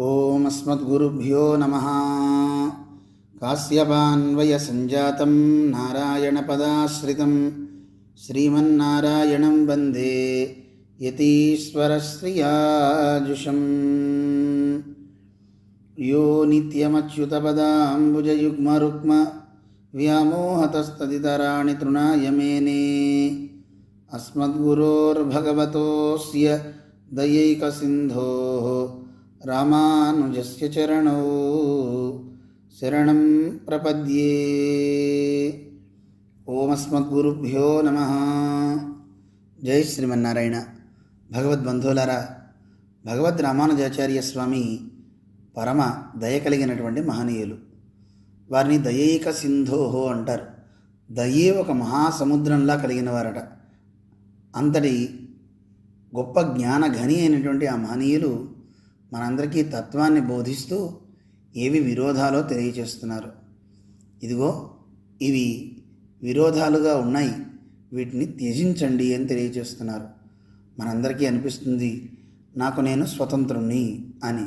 ॐ अस्मद्गुरुभ्यो नमः। कास्यपान्वयसञ्जातं नारायणपदाश्रितं श्रीमन्नारायणं वन्दे यतीश्वरश्रियाजुषम्। यो नित्यमच्युतपदाम्बुजयुग्मरुक्म व्यामोहतस्तदितराणि तृणाय मेने। अस्मद्गुरोर्भगवतोऽस्य दयैकसिन्धोः रामानुजस्य चरणौ शरणं प्रपद्ये ఓమస్మద్గురుభ్యో నమ జై శ్రీమన్నారాయణ భగవద్బంధువులారా భగవద్ రామానుజాచార్య స్వామి పరమ దయ కలిగినటువంటి మహనీయులు వారిని దయైక సింధోహో అంటారు దయే ఒక మహాసముద్రంలా కలిగిన వారట అంతటి గొప్ప జ్ఞాన ఘని అయినటువంటి ఆ మహనీయులు మనందరికీ తత్వాన్ని బోధిస్తూ ఏవి విరోధాలో తెలియచేస్తున్నారు. ఇదిగో ఇవి విరోధాలుగా ఉన్నాయి. వీటిని త్యజించండి అని తెలియచేస్తున్నారు. మనందరికీ అనిపిస్తుంది నాకు నేను స్వతంత్రుణ్ణి అని.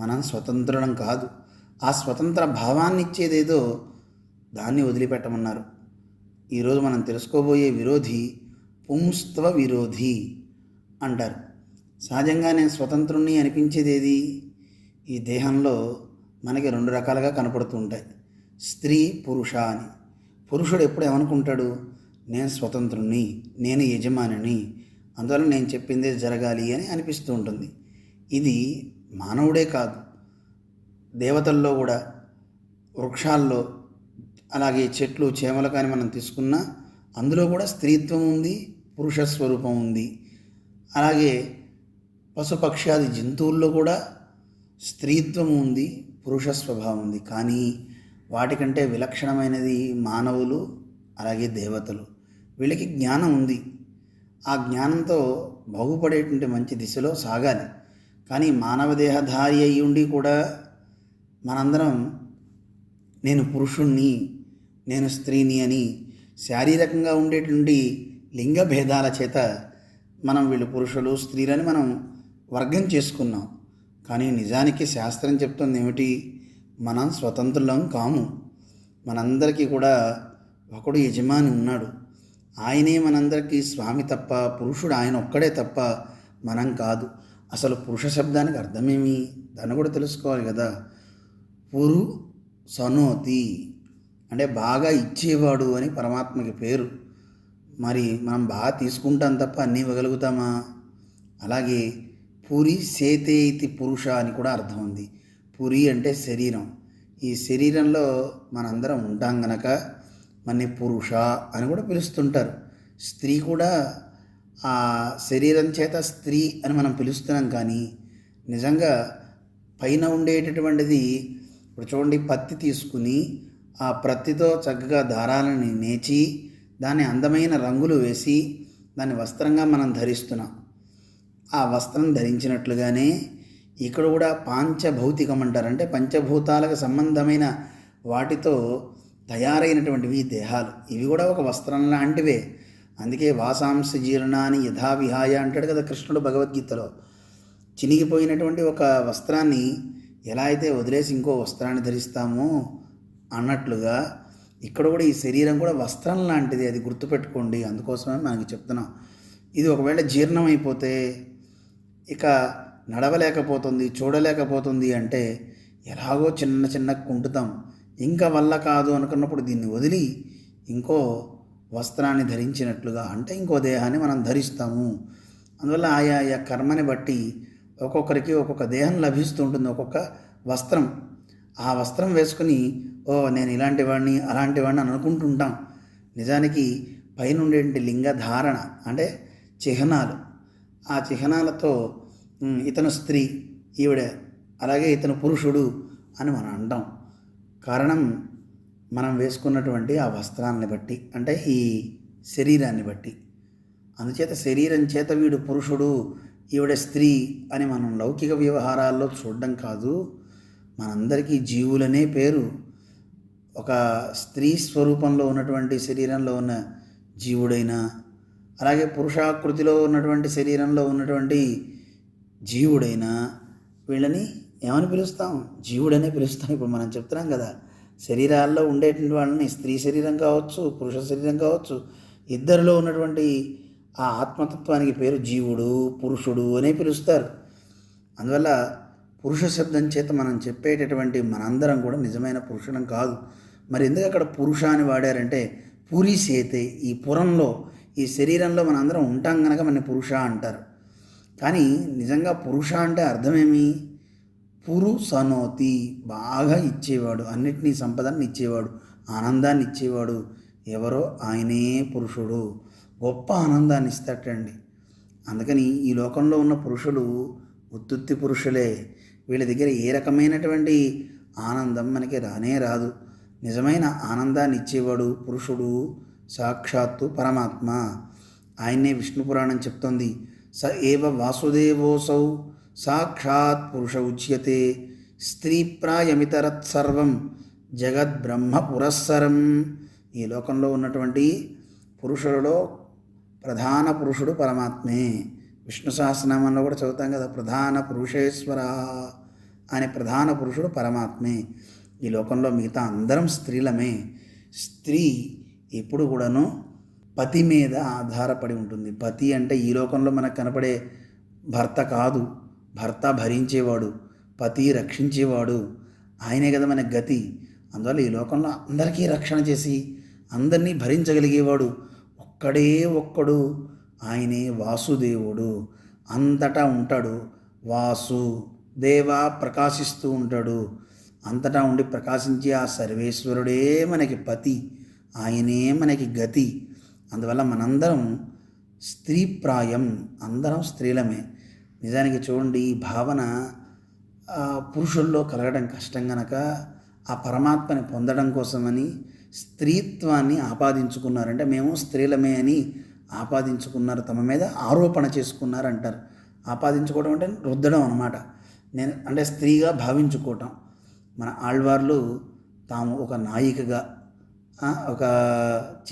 మనం స్వతంత్రం కాదు. ఆ స్వతంత్ర భావాన్ని ఇచ్చేదేదో దాన్ని వదిలిపెట్టమన్నారు. ఈరోజు మనం తెలుసుకోబోయే విరోధి పుంస్త్వ విరోధి అంటారు. సహజంగా నేను స్వతంత్రుణ్ణి అనిపించేది ఈ దేహంలో మనకి రెండు రకాలుగా కనపడుతూ ఉంటాయి. స్త్రీ పురుష అని. పురుషుడు ఎప్పుడు ఏమనుకుంటాడు? నేను స్వతంత్రుణ్ణి నేను యజమానిని అందువల్ల నేను చెప్పిందే జరగాలి అని అనిపిస్తూ ఉంటుంది. ఇది మానవుడే కాదు. దేవతల్లో కూడా వృక్షాల్లో అలాగే చెట్లు చేమలు కానీ మనం తీసుకున్నా అందులో కూడా స్త్రీత్వం ఉంది పురుష స్వరూపం ఉంది. అలాగే పశుపక్ష్యాది జంతువుల్లో కూడా స్త్రీత్వం ఉంది పురుష స్వభావం ఉంది. కానీ వాటికంటే విలక్షణమైనది మానవులు అలాగే దేవతలు. వీళ్ళకి జ్ఞానం ఉంది. ఆ జ్ఞానంతో బాగుపడేటువంటి మంచి దిశలో సాగాలి. కానీ మానవ దేహధారి అయి ఉండి కూడా మనందరం నేను పురుషుణ్ణి నేను స్త్రీని అని శారీరకంగా ఉండేటువంటి లింగ భేదాల చేత మనం వీళ్ళు పురుషులు స్త్రీలని మనం వర్గం చేసుకున్నాం. కానీ నిజానికి శాస్త్రం చెప్తుంది ఏమిటి? మనం స్వతంత్రులం కాము. మనందరికీ కూడా ఒకడు యజమాని ఉన్నాడు. ఆయనే మనందరికీ స్వామి తప్ప పురుషుడు ఆయన ఒక్కడే తప్ప మనం కాదు. అసలు పురుష శబ్దానికి అర్థమేమి? దాన్ని కూడా తెలుసుకోవాలి కదా. పురు సనోతి అంటే బాగా ఇచ్చేవాడు అని పరమాత్మకి పేరు. మరి మనం బాగా తీసుకుంటాం తప్ప అన్నీ ఇవ్వగలుగుతామా? అలాగే పురి సేతేతి పురుష అని కూడా అర్థం ఉంది. పురి అంటే శరీరం. ఈ శరీరంలో మనందరం ఉంటాం గనక మన పురుష అని కూడా పిలుస్తుంటారు. స్త్రీ కూడా ఆ శరీరం చేత స్త్రీ అని మనం పిలుస్తున్నాం కానీ నిజంగా పైన ఉండేటటువంటిది ఇప్పుడు చూడండి పత్తి తీసుకుని ఆ ప్రత్తితో చక్కగా దారాలని నేచి దాన్ని అందమైన రంగులు వేసి దాన్ని వస్త్రంగా మనం ధరిస్తున్నాం. ఆ వస్త్రం ధరించినట్లుగానే ఇక్కడ కూడా పాంచభౌతికం అంటారు అంటే పంచభూతాలకు సంబంధమైన వాటితో తయారైనటువంటివి దేహాలు. ఇవి కూడా ఒక వస్త్రం లాంటివే. అందుకే వాసాంశ జీర్ణాన్ని యథావిహాయ అంటాడు కదా కృష్ణుడు భగవద్గీతలో. చినిగిపోయినటువంటి ఒక వస్త్రాన్ని ఎలా అయితే వదిలేసి ఇంకో వస్త్రాన్ని ధరిస్తామో అన్నట్లుగా ఇక్కడ కూడా ఈ శరీరం కూడా వస్త్రం లాంటిది అది గుర్తుపెట్టుకోండి. అందుకోసమే మనకి చెప్తున్నాం. ఇది ఒకవేళ జీర్ణం అయిపోతే ఇక నడవలేకపోతుంది చూడలేకపోతుంది అంటే ఎలాగో చిన్న చిన్న కుంటుతాం. ఇంకా వల్ల కాదు అనుకున్నప్పుడు దీన్ని వదిలి ఇంకో వస్త్రాన్ని ధరించినట్లుగా అంటే ఇంకో దేహాన్ని మనం ధరిస్తాము. అందువల్ల ఆయా ఆయా కర్మని బట్టి ఒక్కొక్కరికి ఒక్కొక్క దేహం లభిస్తూ ఉంటుంది ఒక్కొక్క వస్త్రం. ఆ వస్త్రం వేసుకుని ఓ నేను ఇలాంటి వాడిని అలాంటి వాడిని అనుకుంటుంటాం. నిజానికి పైనుండే లింగ ధారణ అంటే చిహ్నాలు. ఆ చిహ్నాలతో ఇతను స్త్రీ ఈవిడ అలాగే ఇతను పురుషుడు అని మనం అంటాం కారణం మనం వేసుకున్నటువంటి ఆ వస్త్రాన్ని బట్టి అంటే ఈ శరీరాన్ని బట్టి. అందుచేత శరీరం చేత వీడు పురుషుడు ఈవిడ స్త్రీ అని మనం లౌకిక వ్యవహారాల్లో చూడడం కాదు. మనందరికీ జీవులనే పేరు. ఒక స్త్రీ స్వరూపంలో ఉన్నటువంటి శరీరంలో ఉన్న జీవుడైనా అలాగే పురుషాకృతిలో ఉన్నటువంటి శరీరంలో ఉన్నటువంటి జీవుడైనా వీళ్ళని ఏమని పిలుస్తాం? జీవుడనే పిలుస్తాం. ఇప్పుడు మనం చెప్తున్నాం కదా శరీరాల్లో ఉండేటువంటి వాళ్ళని స్త్రీ శరీరం కావచ్చు పురుష శరీరం కావచ్చు ఇద్దరిలో ఉన్నటువంటి ఆ ఆత్మతత్వానికి పేరు జీవుడు పురుషుడు అనే పిలుస్తారు. అందువల్ల పురుష శబ్దం చేత మనం చెప్పేటటువంటి మనందరం కూడా నిజమైన పురుషులం కాదు. మరి ఎందుకు అక్కడ పురుష అని వాడారంటే పూరి సేతే ఈ పురంలో ఈ శరీరంలో మనందరం ఉంటాం కనుక మన పురుష అంటారు. కానీ నిజంగా పురుష అంటే అర్థమేమి? పురు సనోతి బాగా ఇచ్చేవాడు అన్నిటినీ సంపదను ఇచ్చేవాడు ఆనందాన్ని ఇచ్చేవాడు ఎవరో ఆయనే పురుషుడు. గొప్ప ఆనందాన్ని ఇస్తాటండి అందుకని ఈ లోకంలో ఉన్న పురుషులు ఉత్తుత్తి పురుషులే. వీళ్ళ దగ్గర ఏ రకమైనటువంటి ఆనందం మనకి రానే రాదు. నిజమైన ఆనందాన్ని ఇచ్చేవాడు పురుషుడు సాక్షాత్తు పరమాత్మ. ఆయన్నే విష్ణు పురాణం చెప్తోంది. స ఏవ వాసుదేవోసౌ సాక్షాత్ పురుష ఉచ్యతే. స్త్రీ ప్రాయమితరత్ సర్వం జగద్బ్రహ్మ పురస్సరం. ఈ లోకంలో ఉన్నటువంటి పురుషులలో ప్రధాన పురుషుడు పరమాత్మే. విష్ణు సహస్రనామంలో కూడా చదువుతాం కదా ప్రధాన పురుషేశ్వర అనే ప్రధాన పురుషుడు పరమాత్మే. ఈ లోకంలో మిగతా అందరం స్త్రీలమే. స్త్రీ ఎప్పుడు కూడాను పతి మీద ఆధారపడి ఉంటుంది. పతి అంటే ఈ లోకంలో మనకు కనపడే భర్త కాదు. భర్త భరించేవాడు. పతి రక్షించేవాడు. ఆయనే కదా మన గతి. అందువల్ల ఈ లోకంలో అందరికీ రక్షణ చేసి అందరినీ భరించగలిగేవాడు ఒక్కడే ఒక్కడు. ఆయనే వాసుదేవుడు. అంతటా ఉంటాడు. వాసు దేవ ప్రకాశిస్తూ ఉంటాడు. అంతటా ఉండి ప్రకాశించే ఆ సర్వేశ్వరుడే మనకి పతి. ఆయనే మనకి గతి. అందువల్ల మనందరం స్త్రీ ప్రాయం అందరం స్త్రీలమే. నిజానికి చూడండి ఈ భావన పురుషుల్లో కలగడం కష్టం గనక ఆ పరమాత్మని పొందడం కోసమని స్త్రీత్వాన్ని ఆపాదించుకున్నారంటే మేము స్త్రీలమే అని ఆపాదించుకున్నారు. తమ మీద ఆరోపణ చేసుకున్నారు అంటారు ఆపాదించుకోవడం అంటే రుద్దడం అనమాట నేను అంటే స్త్రీగా భావించుకోవటం. మన ఆళ్వార్లు తాము ఒక నాయికగా ఒక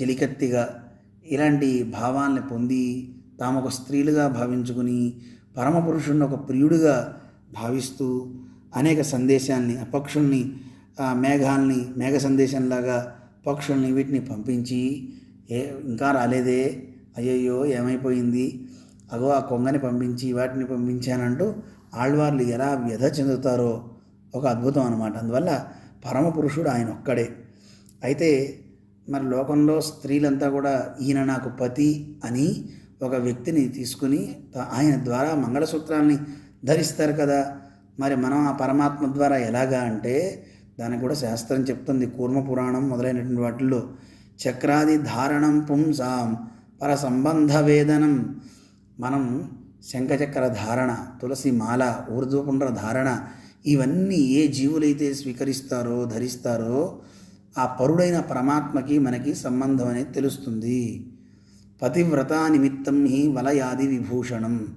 చెలికత్తిగా ఇలాంటి భావాల్ని పొంది తాము ఒక స్త్రీలుగా భావించుకుని పరమపురుషుడిని ఒక ప్రియుడిగా భావిస్తూ అనేక సందేశాన్ని పక్షుల్ని మేఘాల్ని మేఘ సందేశంలాగా పక్షుల్ని వీటిని పంపించి ఏ ఇంకా రాలేదే అయ్యయ్యో ఏమైపోయింది అగో ఆ కొంగని పంపించి వాటిని పంపించానంటూ ఆళ్వార్లు ఎలా వ్యధ చెందుతారో ఒక అద్భుతం అనమాట అందువల్ల పరమపురుషుడు ఆయన ఒక్కడే. అయితే మరి లోకంలో స్త్రీలంతా కూడా ఈయన నాకు పతి అని ఒక వ్యక్తిని తీసుకుని ఆయన ద్వారా మంగళసూత్రాల్ని ధరిస్తారు కదా. మరి మనం ఆ పరమాత్మ ద్వారా ఎలాగా అంటే దానికి కూడా శాస్త్రం చెప్తుంది. కూర్మ పురాణం మొదలైనటువంటి వాటిల్లో చక్రాది ధారణం పుంసాం పర సంబంధ వేదనం. మనం శంఖచక్ర ధారణ తులసి మాల ఊర్ధ్వపుండ్ర ధారణ ఇవన్నీ ఏ జీవులైతే స్వీకరిస్తారో ధరిస్తారో ఆ పరుడైన పరమాత్మకి మనకి సంబంధం అనేది తెలుస్తుంది. పతివ్రత నిమిత్తం హి వలయాది విభూషణం.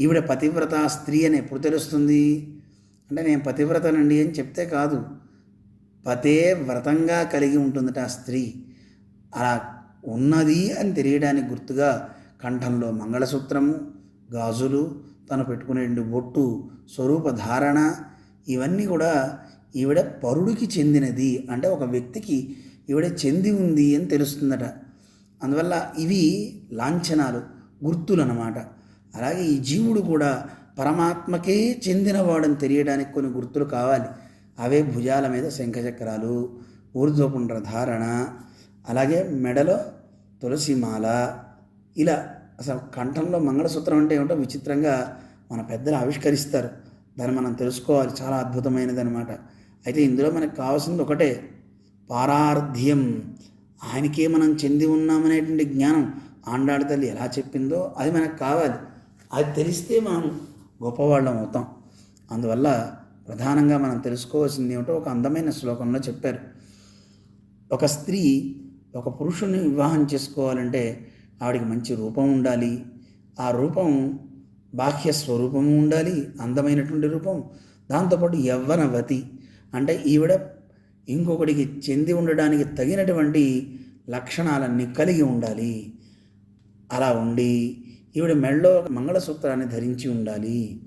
ఈవిడ పతివ్రత స్త్రీ అని ఎప్పుడు తెలుస్తుంది? అంటే నేను పతివ్రతనండి అని చెప్తే కాదు. పతే వ్రతంగా కలిగి ఉంటుందట ఆ స్త్రీ. అలా ఉన్నది అని తెలియడానికి గుర్తుగా కంఠంలో మంగళసూత్రము గాజులు తను పెట్టుకునే బొట్టు స్వరూప ధారణ ఇవన్నీ కూడా ఈవిడ పరుడికి చెందినది అంటే ఒక వ్యక్తికి ఈవిడ చెంది ఉంది అని తెలుస్తుందట. అందువల్ల ఇవి లాంఛనాలు గుర్తులు అన్నమాట అలాగే ఈ జీవుడు కూడా పరమాత్మకే చెందినవాడని తెలియడానికి కొన్ని గుర్తులు కావాలి. అవే భుజాల మీద శంఖచక్రాలు ఊర్ధ్వపుండ్ర ధారణ అలాగే మెడలో తులసిమాల. ఇలా అసలు కంఠంలో మంగళసూత్రం అంటే ఏమిటో విచిత్రంగా మన పెద్దలు ఆవిష్కరిస్తారు. దాన్ని మనం తెలుసుకోవాలి. చాలా అద్భుతమైనది అనమాట అయితే ఇందులో మనకు కావాల్సింది ఒకటే పారార్థ్యం ఆయనకే మనం చెంది ఉన్నామనేటువంటి జ్ఞానం ఆండాడి తల్లి ఎలా చెప్పిందో అది మనకు కావాలి. అది తెలిస్తే మనం గొప్పవాళ్ళం అవుతాం. అందువల్ల ప్రధానంగా మనం తెలుసుకోవాల్సింది ఏమిటో ఒక అందమైన శ్లోకంలో చెప్పారు. ఒక స్త్రీ ఒక పురుషుని వివాహం చేసుకోవాలంటే ఆవిడికి మంచి రూపం ఉండాలి. ఆ రూపం బాహ్య స్వరూపము ఉండాలి అందమైనటువంటి రూపం. దాంతోపాటు యవ్వనవతి. అంటే ఈవిడ ఇంకొకడికి చెంది ఉండడానికి తగినటువంటి లక్షణాలన్నీ కలిగి ఉండాలి. అలా ఉండి ఈవిడ మెడలో మంగళసూత్రాన్ని ధరించి ఉండాలి.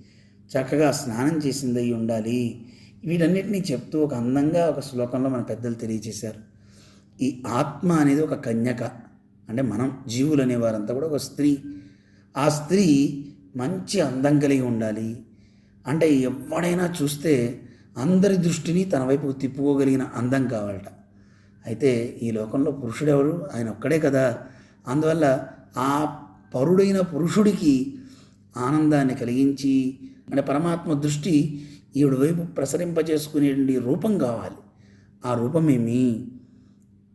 చక్కగా స్నానం చేసిందై ఉండాలి. వీటన్నిటినీ చెప్తూ ఒక అందంగా ఒక శ్లోకంలో మన పెద్దలు తెలియజేశారు. ఈ ఆత్మ అనేది ఒక కన్యక. అంటే మనం జీవులు అనేవారంతా కూడా ఒక స్త్రీ. ఆ స్త్రీ మంచి అందం కలిగి ఉండాలి. అంటే ఎవడైనా చూస్తే అందరి దృష్టిని తన వైపు తిప్పుకోగలిగిన అందం కావాలట. అయితే ఈ లోకంలో పురుషుడెవరు? ఆయన ఒక్కడే కదా. అందువల్ల ఆ పరుడైన పురుషుడికి ఆనందాన్ని కలిగించి అంటే పరమాత్మ దృష్టి ఈవిడ వైపు ప్రసరింపజేసుకునేటువంటి రూపం కావాలి. ఆ రూపమేమి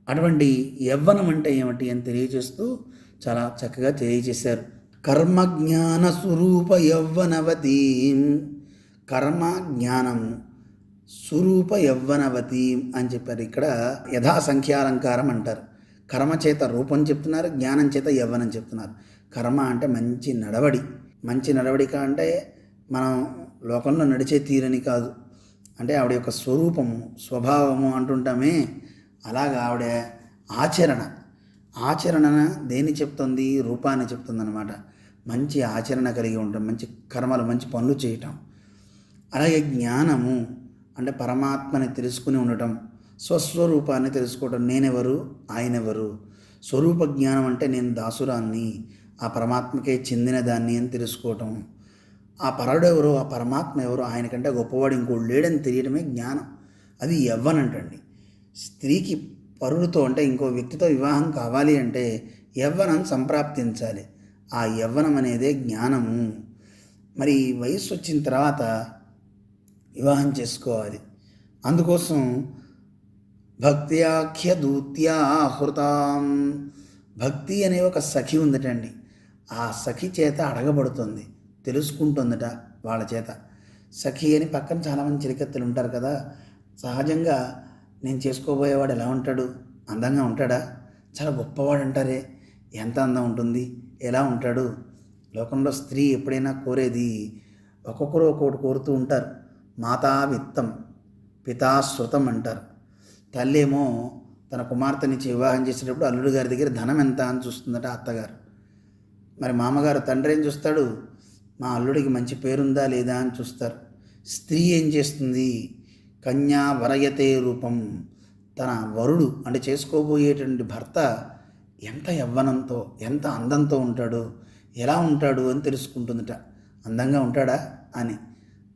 అటువంటి యవ్వనం అంటే ఏమిటి అని తెలియజేస్తూ చాలా చక్కగా తెలియజేశారు. కర్మజ్ఞాన స్వరూప యవ్వనవతి కర్మ జ్ఞానము స్వరూప యవ్వనవతి అని చెప్పారు. ఇక్కడ యథా సంఖ్యాలంకారం అంటారు. కర్మ చేత రూపం చెప్తున్నారు జ్ఞానం చేత యవ్వనం చెప్తున్నారు. కర్మ అంటే మంచి నడవడి. మంచి నడవడిక అంటే మనం లోకంలో నడిచే తీరని కాదు. అంటే ఆవిడ యొక్క స్వరూపము స్వభావము అంటుంటామే. అలాగా ఆవిడ ఆచరణ. ఆచరణ దేన్ని చెప్తుంది? రూపాన్ని చెప్తుంది అనమాట మంచి ఆచరణ కలిగి ఉండటం మంచి కర్మలు మంచి పనులు చేయటం. అలాగే జ్ఞానము. అంటే పరమాత్మని తెలుసుకుని ఉండటం స్వస్వరూపాన్ని తెలుసుకోవటం నేనెవరు? ఆయనెవరు? స్వరూప జ్ఞానం అంటే నేను దాసురాన్ని ఆ పరమాత్మకే చెందిన దాన్ని అని తెలుసుకోవటం. ఆ పరుడు ఎవరు? ఆ పరమాత్మ ఎవరు? ఆయనకంటే గొప్పవాడు ఇంకోడు లేడని తెలియడమే జ్ఞానం. అది యవ్వనంటండి. స్త్రీకి పరుడుతో అంటే ఇంకో వ్యక్తితో వివాహం కావాలి అంటే యవ్వనం సంప్రాప్తించాలి. ఆ యవ్వనం అనేదే జ్ఞానము. మరి వయస్సు వచ్చిన తర్వాత వివాహం చేసుకోవాలి. అందుకోసం భక్త్యాఖ్య దూత్యాహృతాం భక్తి అనే ఒక సఖి ఉందటండి. ఆ సఖి చేత అడగబడుతుంది. తెలుసుకుంటుందట వాళ్ళ చేత. సఖి అని పక్కన చాలామంది చిరికత్తెలు ఉంటారు కదా. సహజంగా నేను చేసుకోబోయేవాడు ఎలా ఉంటాడు? అందంగా ఉంటాడా? చాలా గొప్పవాడు అంటారే ఎంత అందం ఉంటుంది? ఎలా ఉంటాడు? లోకంలో స్త్రీ ఎప్పుడైనా కోరేది? ఒక్కొక్కరు ఒక్కొక్కటి కోరుతూ ఉంటారు. మాతా విత్తం పితాశ్రుతం అంటారు తల్లేమో తన కుమార్తెనిచ్చి వివాహం చేసేటప్పుడు అల్లుడు గారి దగ్గర ధనం ఎంత అని చూస్తుందట అత్తగారు. మరి మామగారు తండ్రి ఏం చూస్తాడు? మా అల్లుడికి మంచి పేరుందా లేదా అని చూస్తారు. స్త్రీ ఏం చేస్తుంది? కన్యా వరయతే రూపం. తన వరుడు అంటే చేసుకోబోయేటువంటి భర్త ఎంత యవ్వనంతో ఎంత అందంతో ఉంటాడో? ఎలా ఉంటాడు అని తెలుసుకుంటుందట. అందంగా ఉంటాడా అని.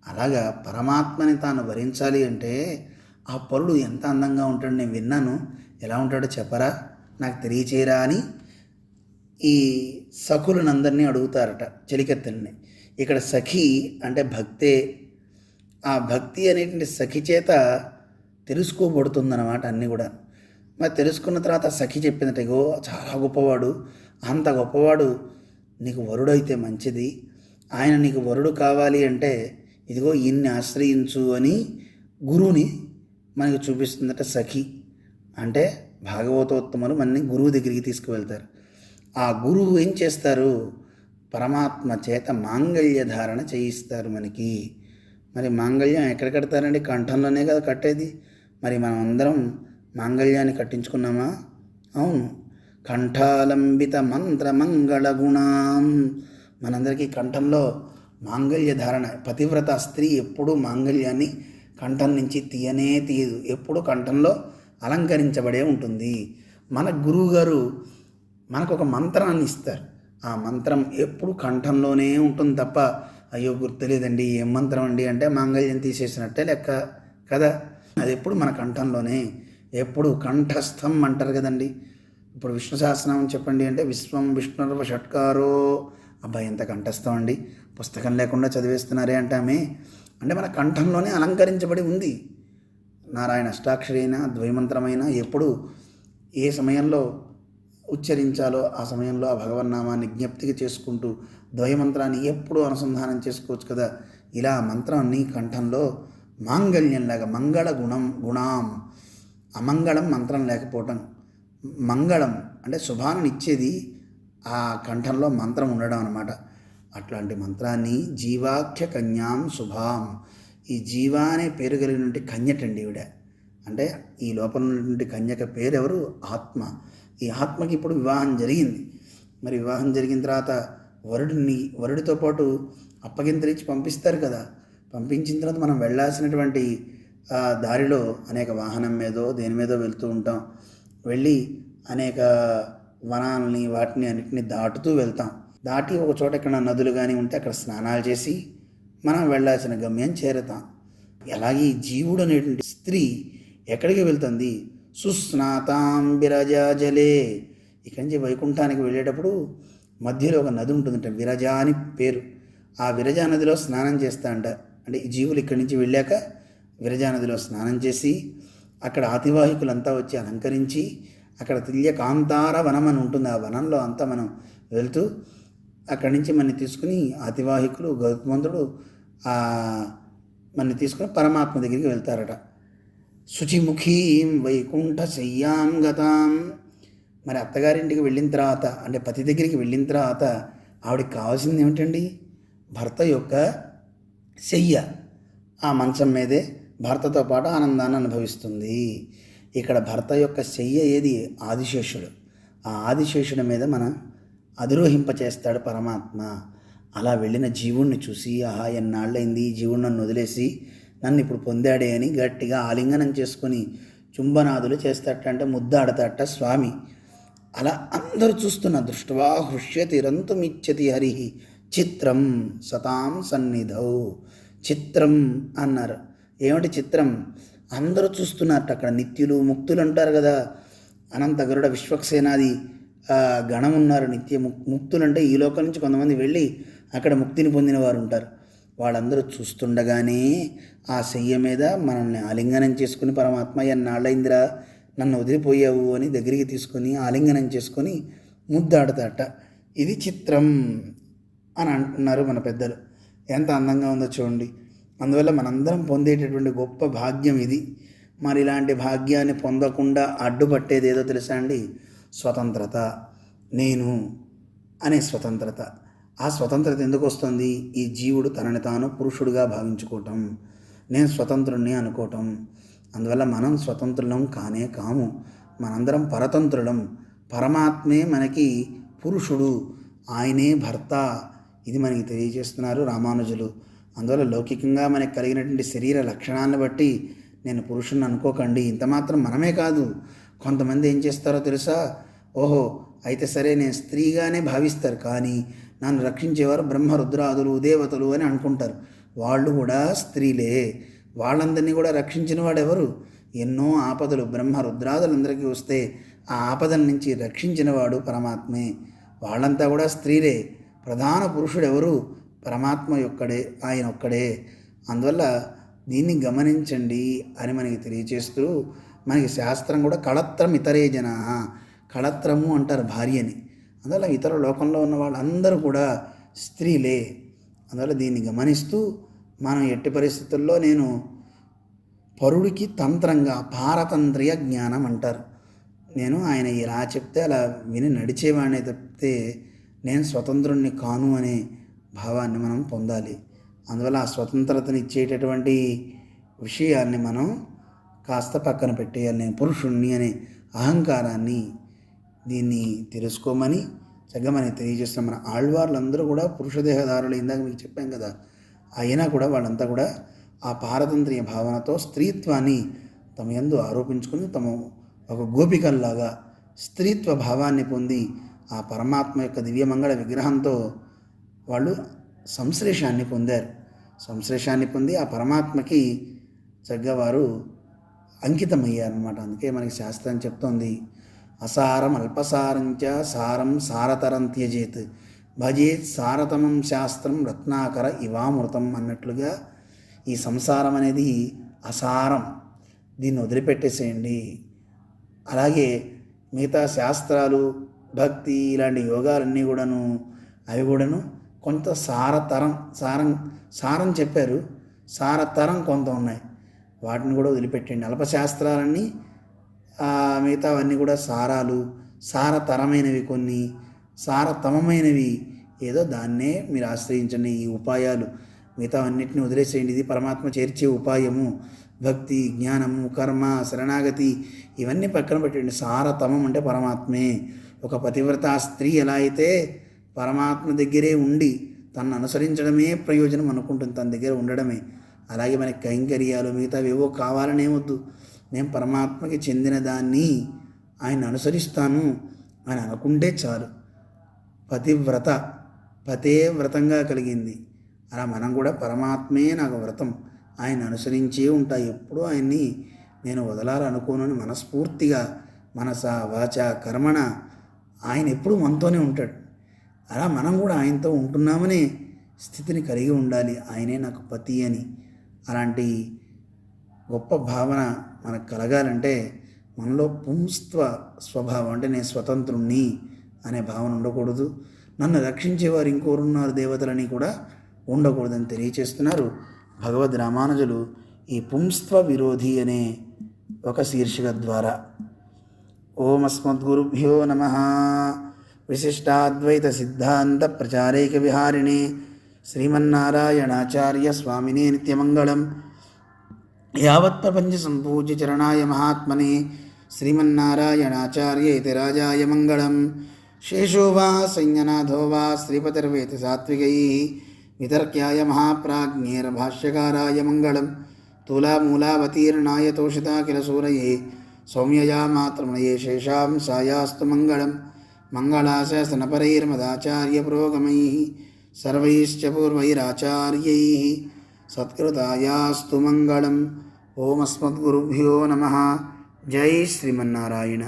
అలాగా పరమాత్మని తాను వరించాలి అంటే ఆ పరుడు ఎంత అందంగా ఉంటాడు నేను విన్నాను. ఎలా ఉంటాడో చెప్పరా? నాకు తెలియచేయరా అని ఈ సఖులనందరినీ అడుగుతారట చెలికెత్తల్ని. ఇక్కడ సఖి అంటే భక్తే. ఆ భక్తి అనేటువంటి సఖి చేత తెలుసుకోబడుతుందన్నమాట అన్నీ కూడా. మరి తెలుసుకున్న తర్వాత సఖి చెప్పిందట ఇగో చాలా గొప్పవాడు అంత గొప్పవాడు నీకు వరుడైతే మంచిది. ఆయన నీకు వరుడు కావాలి అంటే ఇదిగో ఈయన్ని ఆశ్రయించు అని గురువుని మనకి చూపిస్తుందట సఖి. అంటే భాగవతోత్తములు మనని గురువు దగ్గరికి తీసుకువెళ్తారు. ఆ గురువు ఏం చేస్తారు? పరమాత్మ చేత మాంగళ్య ధారణ చేయిస్తారు మనకి. మరి మాంగళ్యం ఎక్కడ కడతారండి? కంఠంలోనే కదా కట్టేది. మరి మనం అందరం మాంగళ్యాన్ని కట్టించుకున్నామా? అవును. కంఠాలంబిత మంత్ర మంగళ గుణాం. మనందరికీ కంఠంలో మాంగళ్య ధారణ. పతివ్రత స్త్రీ ఎప్పుడూ మాంగళ్యాన్ని కంఠం నుంచి తీయనే తీయదు. ఎప్పుడు కంఠంలో అలంకరించబడే ఉంటుంది. మన గురువుగారు మనకు ఒక మంత్రాన్ని ఇస్తారు. ఆ మంత్రం ఎప్పుడు కంఠంలోనే ఉంటుంది తప్ప అయ్యో గుర్తులేదండి ఏం మంత్రం అండి అంటే మాంగళ్యం తీసేసినట్టే లెక్క కదా? అది ఎప్పుడు మన కంఠంలోనే. ఎప్పుడు కంఠస్థం అంటారు కదండి. ఇప్పుడు విష్ణు సహస్రనామం చెప్పండి అంటే విశ్వం విష్ణుర్వ షట్కారో అబ్బాయి ఎంత కంఠస్థం అండి. పుస్తకం లేకుండా చదివేస్తున్నారే అంటామే అంటే మన కంఠంలోనే అలంకరించబడి ఉంది. నారాయణ అష్టాక్షరి అయినా ద్వైమంత్రమైనా ఎప్పుడు ఏ సమయంలో ఉచ్చరించాలో ఆ సమయంలో ఆ భగవన్నామాన్ని జ్ఞప్తికి చేసుకుంటూ ద్వయమంత్రాన్ని ఎప్పుడూ అనుసంధానం చేసుకోవచ్చు కదా. ఇలా మంత్రాన్ని కంఠంలో మాంగళ్యంలాగా మంగళ గుణం గుణాం అమంగళం మంత్రం లేకపోవటం మంగళం అంటే శుభాన్ని ఇచ్చేది ఆ కంఠంలో మంత్రం ఉండడం అనమాట అట్లాంటి మంత్రాన్ని జీవాఖ్య కన్యాం శుభాం. ఈ జీవా అనే పేరు కలిగినటువంటి కన్యటండి ఈవిడ. అంటే ఈ లోపల ఉన్నటువంటి కన్యక పేరెవరు? ఆత్మ. ఈ ఆత్మకి ఇప్పుడు వివాహం జరిగింది. మరి వివాహం జరిగిన తర్వాత వరుడిని వరుడితో పాటు అప్పగింతలిచ్చి పంపిస్తారు కదా. పంపించిన తర్వాత మనం వెళ్ళాల్సినటువంటి దారిలో అనేక వాహనం మీదో దేని మీదో వెళ్తూ ఉంటాం. వెళ్ళి అనేక వనాలని వాటిని అన్నిటిని దాటుతూ వెళ్తాం. దాటి ఒక చోట ఎక్కడ నదులు కానీ ఉంటే అక్కడ స్నానాలు చేసి మనం వెళ్ళాల్సిన గమ్యం చేరతాం. ఎలాగే ఈ జీవుడు అనేటువంటి స్త్రీ ఎక్కడికి వెళ్తుంది? సుస్నాతాం బిరజాజలే ఇక్కడి నుంచి వైకుంఠానికి వెళ్ళేటప్పుడు మధ్యలో ఒక నది ఉంటుందంట విరజ అని పేరు. ఆ విరజా నదిలో స్నానం చేస్తా అంట అంటే ఈ జీవులు ఇక్కడి నుంచి వెళ్ళాక విరజా నదిలో స్నానం చేసి అక్కడ ఆతివాహికులంతా వచ్చి అలంకరించి అక్కడ తుల్య కాంతార వనం అని ఉంటుంది. ఆ వనంలో అంతా మనం వెళ్తూ అక్కడి నుంచి మనని తీసుకుని అతివాహికులు గౌతమంతుడు మనని తీసుకుని పరమాత్మ దగ్గరికి వెళ్తారట. శుచిముఖీం వైకుంఠ శయ్యాం గతాం మరి అత్తగారింటికి వెళ్ళిన తర్వాత అంటే పతి దగ్గరికి వెళ్ళిన తర్వాత ఆవిడకి కావాల్సింది ఏమిటండి? భర్త యొక్క శయ్య ఆ మంచం మీదే భర్తతో పాటు ఆనందాన్ని అనుభవిస్తుంది. ఇక్కడ భర్త యొక్క శయ్య ఏది? ఆదిశేషుడు. ఆ ఆదిశేషుడి మీద మనం అధిరోహింపచేస్తాడు పరమాత్మ. అలా వెళ్ళిన జీవుణ్ణి చూసి ఆహా ఎన్నాళ్ళైంది ఈ జీవుడు నన్ను వదిలేసి నన్ను ఇప్పుడు పొందాడే అని గట్టిగా ఆలింగనం చేసుకొని చుంబనాదులు చేస్తాట ముద్దాడతాట స్వామి. అలా అందరూ చూస్తున్న దృష్ట్వా హృష్యతి రంతుమిచ్చతి హరి. చిత్రం సతాం సన్నిధౌ. చిత్రం అన్నారు. ఏమిటి చిత్రం? అందరూ చూస్తున్నట్టు అక్కడ. నిత్యులు ముక్తులు అంటారు కదా. అనంత గరుడ విశ్వక్సేనాది గణం ఉన్నారు. నిత్య ముక్ ముక్తులు అంటే ఈ లోకం నుంచి కొంతమంది వెళ్ళి అక్కడ ముక్తిని పొందిన వారు ఉంటారు. వాళ్ళందరూ చూస్తుండగానే ఆ శయ్య మీద మనల్ని ఆలింగనం చేసుకుని పరమాత్మ ఎన్నాళ్ళైందిరా నన్ను వదిలిపోయావు అని దగ్గరికి తీసుకొని ఆలింగనం చేసుకొని ముద్దాడతాట ఇది చిత్రం అని అంటున్నారు మన పెద్దలు. ఎంత అందంగా ఉందో చూడండి. అందువల్ల మనందరం పొందేటటువంటి గొప్ప భాగ్యం ఇది. మరి ఇలాంటి భాగ్యాన్ని పొందకుండా అడ్డుపట్టేది ఏదో తెలుసా అండి? స్వతంత్రత. నేను అనే స్వతంత్రత. ఆ స్వతంత్రత ఎందుకు వస్తుంది? ఈ జీవుడు తనని తాను పురుషుడుగా భావించుకోవటం. నేను స్వతంత్రుణ్ణి అనుకోవటం. అందువల్ల మనం స్వతంత్రులం కానే కాము. మనందరం పరతంత్రులం. పరమాత్మే మనకి పురుషుడు. ఆయనే భర్త. ఇది మనకి తెలియజేస్తున్నారు రామానుజులు. అందువల్ల లౌకికంగా మనకి కలిగినటువంటి శరీర లక్షణాలను బట్టి నేను పురుషుని అనుకోకండి. ఇంత మాత్రం మనమే కాదు. కొంతమంది ఏం చేస్తారో తెలుసా? ఓహో అయితే సరే నేను స్త్రీగానే భావిస్తారు. కానీ నన్ను రక్షించేవారు బ్రహ్మ రుద్రాదులు దేవతలు అని అనుకుంటారు. వాళ్ళు కూడా స్త్రీలే. వాళ్ళందరినీ కూడా రక్షించిన వాడెవరు? ఎన్నో ఆపదలు. బ్రహ్మ రుద్రాదులందరికీ వస్తే ఆ ఆపదల నుంచి రక్షించిన వాడు పరమాత్మే. వాళ్ళంతా కూడా స్త్రీలే. ప్రధాన పురుషుడు ఎవరు పరమాత్మ యొక్కడే ఆయన ఒక్కడే. అందువల్ల దీన్ని గమనించండి అని మనకి తెలియచేస్తూ మనకి శాస్త్రం కూడా కళత్రం ఇతరే జన. కళత్రము అంటారు భార్యని. అందువల్ల ఇతర లోకంలో ఉన్న వాళ్ళందరూ కూడా స్త్రీలే. అందువల్ల దీన్ని గమనిస్తూ మనం ఎట్టి పరిస్థితుల్లో నేను పరుడికి తంత్రంగా పారతంత్రియ జ్ఞానం అంటారు. నేను ఆయన ఇలా చెప్తే అలా విని నడిచేవాడిని తప్పితే నేను స్వతంత్రుణ్ణి కాను అనే భావాన్ని మనం పొందాలి. అందువల్ల ఆ స్వతంత్రతను ఇచ్చేటటువంటి విషయాన్ని మనం కాస్త పక్కన పెట్టేయాలి. నేను పురుషుణ్ణి అనే అహంకారాన్ని దీన్ని తెలుసుకోమని చక్కగా మనకి తెలియజేస్తాం మన ఆళ్వార్లందరూ కూడా పురుషదేహదారులు ఇందాక మీకు చెప్పాం కదా అయినా కూడా వాళ్ళంతా కూడా ఆ పారతంత్ర్య భావనతో స్త్రీత్వాన్ని తమ ఎందు ఆరోపించుకుని తమ ఒక గోపికల్లాగా స్త్రీత్వ భావాన్ని పొంది ఆ పరమాత్మ యొక్క దివ్యమంగళ విగ్రహంతో వాళ్ళు సంశ్లేషాన్ని పొందారు. సంశ్లేషాన్ని పొంది ఆ పరమాత్మకి చక్కగా వారు అంకితమయ్యారనమాట అందుకే మనకి శాస్త్రం చెప్తోంది అసారం అల్పసారంచ సారం సారతరం త్యజేత్ భజేత్ సారతమం శాస్త్రం రత్నాకర ఇవామృతం అన్నట్లుగా ఈ సంసారం అనేది అసారం. దీన్ని వదిలిపెట్టేసేయండి. అలాగే మిగతా శాస్త్రాలు భక్తి ఇలాంటి యోగాలన్నీ కూడాను అవి కూడాను కొంత సారతరం సారం సారం చెప్పారు. సారతరం కొంత ఉన్నాయి. వాటిని కూడా వదిలిపెట్టండి. అల్పశాస్త్రాలన్నీ మిగతావన్నీ కూడా సారాలు సారతరమైనవి కొన్ని సారతమమైనవి. ఏదో దాన్నే మీరు ఆశ్రయించండి ఈ ఉపాయాలు. మిగతావన్నిటిని వదిలేసేయండి. ఇది పరమాత్మ చేర్చే ఉపాయము. భక్తి జ్ఞానము కర్మ శరణాగతి ఇవన్నీ పక్కన పెట్టండి. సారతమం అంటే పరమాత్మే. ఒక పతివ్రత స్త్రీ ఎలా అయితే పరమాత్మ దగ్గరే ఉండి తనను అనుసరించడమే ప్రయోజనం అనుకుంటుంది తన దగ్గర ఉండడమే. అలాగే మనకి కైంకర్యాలు మిగతావి ఏవో కావాలనే వద్దు నేను పరమాత్మకి చెందిన దాన్ని ఆయన అనుసరిస్తాను అని అనుకుంటే చాలు. పతివ్రత పతే వ్రతంగా కలిగింది. అలా మనం కూడా పరమాత్మే నాకు వ్రతం. ఆయన అనుసరించే ఉంటా. ఎప్పుడూ ఆయన్ని నేను వదలాలనుకోనని మనస్ఫూర్తిగా మనస వాచ కర్మణ ఆయన ఎప్పుడూ మనతోనే ఉంటాడు. అలా మనం కూడా ఆయనతో ఉంటున్నామనే స్థితిని కలిగి ఉండాలి. ఆయనే నాకు పతి అని. అలాంటి గొప్ప భావన మనకు కలగాలంటే మనలో పుంస్త్వ స్వభావం అంటే నేను స్వతంత్రుణ్ణి అనే భావన ఉండకూడదు. నన్ను రక్షించేవారు ఇంకోరున్నారు దేవతలని కూడా ఉండకూడదని తెలియచేస్తున్నారు భగవద్ రామానుజులు ఈ పుంస్త్వ విరోధి అనే ఒక శీర్షిక ద్వారా. ఓం అస్మద్గురుభ్యో నమ. विशिष्टाद्वैतसिद्धान्तप्रचारैकविहारिणे श्रीमन्नारायणाचार्यस्वामिने नित्यमङ्गलं यावत्प्रपञ्चसम्पूज्यचरणाय महात्मने श्रीमन्नारायणाचार्य इति राजाय मङ्गलं शेषो वा संज्ञनाथो वा श्रीपतिर्वेति सात्विकैः वितर्क्याय महाप्राज्ञेर्भाष्यकाराय मङ्गलं तुलामूलावतीर्णाय तोषिता किल सूरये सौम्यया मातृमये शेषां सायास्तु मङ्गलम् मङ्गलाशासनपरैर्मदाचार्यपुरोगमैः सर्वैश्च पूर्वैराचार्यैः सत्कृतायास्तु मङ्गलम् ओमस्मद्गुरुभ्यो नमः जय श्रीमन्नारायण